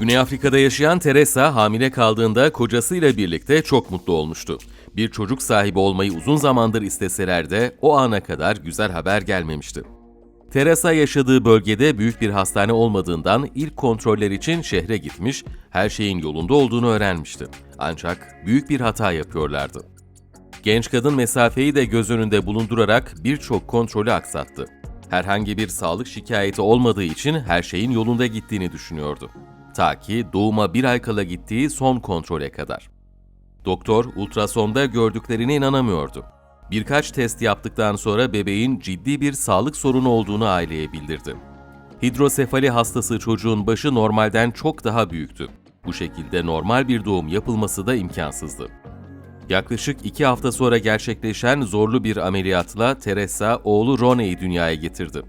Güney Afrika'da yaşayan Teresa hamile kaldığında kocasıyla birlikte çok mutlu olmuştu. Bir çocuk sahibi olmayı uzun zamandır isteseler de o ana kadar güzel haber gelmemişti. Teresa yaşadığı bölgede büyük bir hastane olmadığından ilk kontroller için şehre gitmiş, her şeyin yolunda olduğunu öğrenmişti. Ancak büyük bir hata yapıyorlardı. Genç kadın mesafeyi de göz önünde bulundurarak birçok kontrolü aksattı. Herhangi bir sağlık şikayeti olmadığı için her şeyin yolunda gittiğini düşünüyordu. Ta ki doğuma bir ay kala gittiği son kontrole kadar. Doktor ultrasonda gördüklerine inanamıyordu. Birkaç test yaptıktan sonra bebeğin ciddi bir sağlık sorunu olduğunu aileye bildirdi. Hidrosefali hastası çocuğun başı normalden çok daha büyüktü. Bu şekilde normal bir doğum yapılması da imkansızdı. Yaklaşık iki hafta sonra gerçekleşen zorlu bir ameliyatla Teresa oğlu Rone'yi dünyaya getirdi.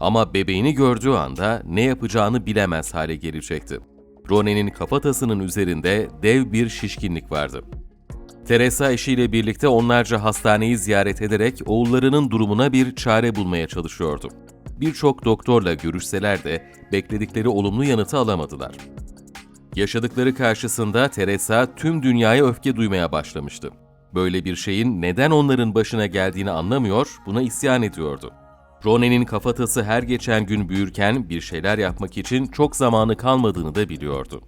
Ama bebeğini gördüğü anda ne yapacağını bilemez hale gelecekti. Rone'nin kafatasının üzerinde dev bir şişkinlik vardı. Teresa eşiyle birlikte onlarca hastaneyi ziyaret ederek oğullarının durumuna bir çare bulmaya çalışıyordu. Birçok doktorla görüşseler de bekledikleri olumlu yanıtı alamadılar. Yaşadıkları karşısında Teresa tüm dünyaya öfke duymaya başlamıştı. Böyle bir şeyin neden onların başına geldiğini anlamıyor, buna isyan ediyordu. Rone'nin kafatası her geçen gün büyürken bir şeyler yapmak için çok zamanı kalmadığını da biliyordu.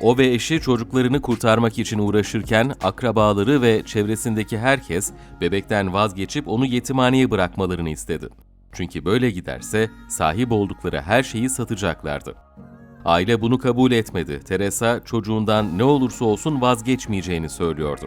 O ve eşi çocuklarını kurtarmak için uğraşırken akrabaları ve çevresindeki herkes bebekten vazgeçip onu yetimhaneye bırakmalarını istedi. Çünkü böyle giderse sahip oldukları her şeyi satacaklardı. Aile bunu kabul etmedi. Teresa çocuğundan ne olursa olsun vazgeçmeyeceğini söylüyordu.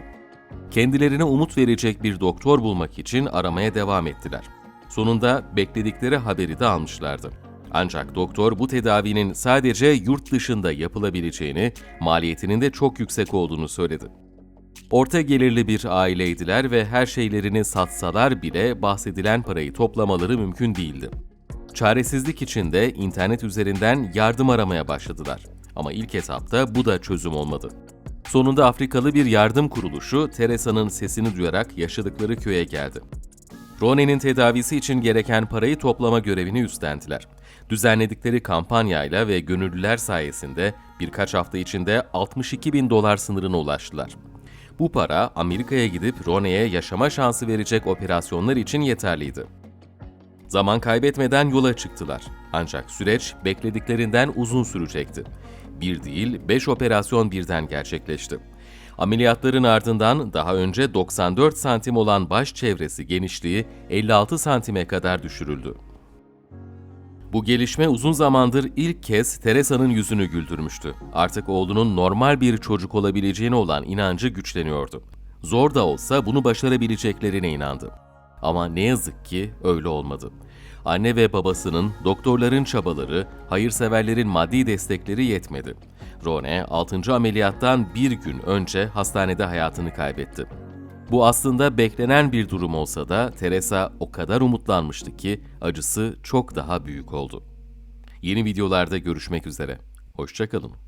Kendilerine umut verecek bir doktor bulmak için aramaya devam ettiler. Sonunda bekledikleri haberi de almışlardı. Ancak doktor bu tedavinin sadece yurt dışında yapılabileceğini, maliyetinin de çok yüksek olduğunu söyledi. Orta gelirli bir aileydiler ve her şeylerini satsalar bile bahsedilen parayı toplamaları mümkün değildi. Çaresizlik içinde internet üzerinden yardım aramaya başladılar. Ama ilk etapta bu da çözüm olmadı. Sonunda Afrikalı bir yardım kuruluşu Teresa'nın sesini duyarak yaşadıkları köye geldi. Rone'nin tedavisi için gereken parayı toplama görevini üstlendiler. Düzenledikleri kampanyayla ve gönüllüler sayesinde birkaç hafta içinde 62 bin dolar sınırına ulaştılar. Bu para Amerika'ya gidip Rone'ye yaşama şansı verecek operasyonlar için yeterliydi. Zaman kaybetmeden yola çıktılar. Ancak süreç beklediklerinden uzun sürecekti. Bir değil, beş operasyon birden gerçekleşti. Ameliyatların ardından daha önce 94 santim olan baş çevresi genişliği 56 santime kadar düşürüldü. Bu gelişme uzun zamandır ilk kez Teresa'nın yüzünü güldürmüştü. Artık oğlunun normal bir çocuk olabileceğine olan inancı güçleniyordu. Zor da olsa bunu başarabileceklerine inandı. Ama ne yazık ki öyle olmadı. Anne ve babasının, doktorların çabaları, hayırseverlerin maddi destekleri yetmedi. Rone, 6. ameliyattan bir gün önce hastanede hayatını kaybetti. Bu aslında beklenen bir durum olsa da Teresa o kadar umutlanmıştı ki acısı çok daha büyük oldu. Yeni videolarda görüşmek üzere. Hoşçakalın.